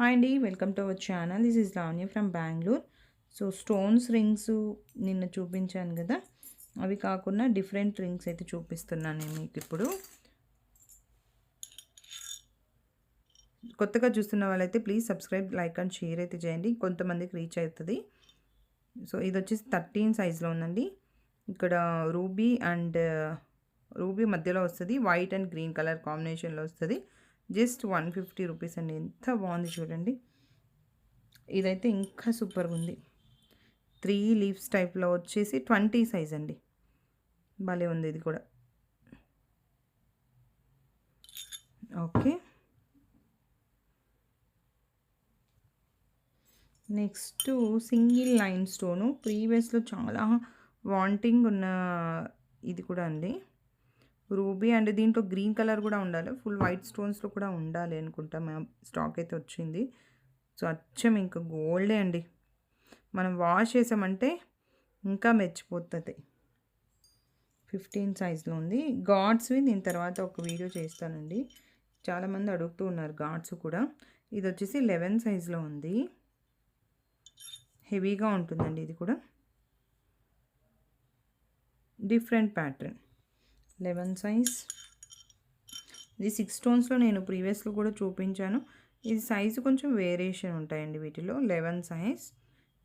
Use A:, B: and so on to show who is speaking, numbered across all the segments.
A: Hi అండి welcome to our channel this is Lavanya from Bengaluru so stones rings నిన్న చూపించాను కదా. అవి కాకుండా డిఫరెంట్ రింగ్స్ అయితే చూపిస్తున్నాను నేను మీకు ఇప్పుడు. కొత్తగా చూస్తున్న వాళ్ళైతే please subscribe like and share అయితే చేయండి. కొంతమందికి రీచ్ అవుతుంది. సో ఇది వచ్చేసి థర్టీన్ సైజ్లో ఉందండి. ఇక్కడ రూబీ అండ్ రూబీ మధ్యలో వస్తుంది. వైట్ అండ్ గ్రీన్ కలర్ కాంబినేషన్లో వస్తుంది. జస్ట్ వన్ ఫిఫ్టీ రూపీస్ అండి. ఎంత బాగుంది చూడండి. ఇదైతే ఇంకా సూపర్గా ఉంది. త్రీ లీవ్స్ టైప్లో వచ్చేసి ట్వంటీ సైజ్ అండి. భలే ఉంది ఇది కూడా. Okay. Next single line stone ప్రీవియస్లో చాలా వాంటింగ్ ఉన్న ఇది కూడా అండి. రూబీ అండ్ దీంట్లో గ్రీన్ కలర్ కూడా ఉండాలి. ఫుల్ వైట్ స్టోన్స్లో కూడా ఉండాలి అనుకుంటా మా స్టాక్ అయితే వచ్చింది. సో అచ్చం ఇంకా గోల్డే అండి. మనం వాష్ చేసామంటే ఇంకా మెచ్చిపోతుంది. ఫిఫ్టీన్ సైజ్లో ఉంది. గాడ్స్వి దీని తర్వాత ఒక వీడియో చేస్తానండి. చాలామంది అడుగుతూ ఉన్నారు గాడ్స్ కూడా. ఇది వచ్చేసి లెవెన్ సైజ్లో ఉంది. హెవీగా ఉంటుందండి ఇది కూడా. Different pattern. Eleven size. ఇది సిక్స్ స్టోన్స్లో నేను ప్రీవియస్లో కూడా చూపించాను. ఇది సైజు కొంచెం వేరియేషన్ ఉంటాయండి వీటిలో లెవెన్ సైజ్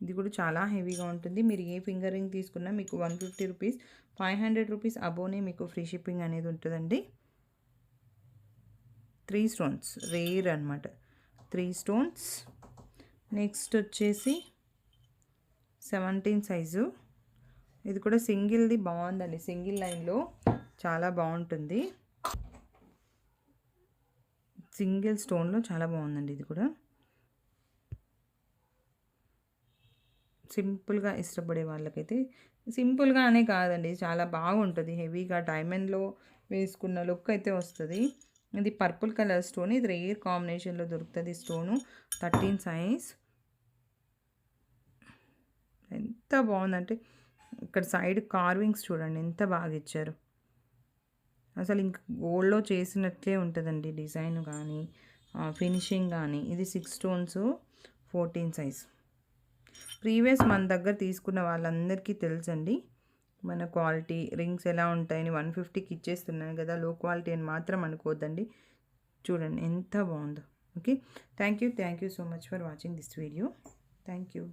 A: ఇది కూడా చాలా హెవీగా ఉంటుంది. మీరు ఏ ఫింగర్ రింగ్ తీసుకున్నా మీకు one fifty rupees five hundred rupees above మీకు ఫ్రీ షిప్పింగ్ అనేది ఉంటుందండి. త్రీ స్టోన్స్ రేర్ అనమాట త్రీ స్టోన్స్ నెక్స్ట్ వచ్చేసి సెవెంటీన్ సైజు ఇది కూడా సింగిల్ది బాగుందండి సింగిల్ లైన్లో చాలా బాగుంటుంది. సింగిల్ స్టోన్లో చాలా బాగుందండి ఇది కూడా. సింపుల్గా ఇష్టపడే వాళ్ళకైతే సింపుల్గా అనే కాదండి చాలా బాగుంటుంది. హెవీగా డైమండ్లో వేసుకున్న లుక్ అయితే వస్తుంది. ఇది పర్పుల్ కలర్ స్టోన్ ఇది రేర్ కాంబినేషన్లో దొరుకుతుంది స్టోను. Thirteen size. ఎంత బాగుందంటే ఇక్కడ సైడ్ కార్వింగ్స్ చూడండి ఎంత బాగా ఇచ్చారు. అసలు ఇంక గోల్డ్లో చేసినట్లే ఉంటుందండి డిజైన్ కానీ ఫినిషింగ్ కానీ ఇది six stones fourteen size previous మన దగ్గర తీసుకున్న వాళ్ళందరికీ తెలుసండి. మన క్వాలిటీ రింగ్స్ ఎలా ఉంటాయని వన్ ఫిఫ్టీకి ఇచ్చేస్తున్నాను కదా లో క్వాలిటీ అని మాత్రం అనుకోవద్దండి. చూడండి ఎంత బాగుందో. Okay thank you thank you so much for watching this video thank you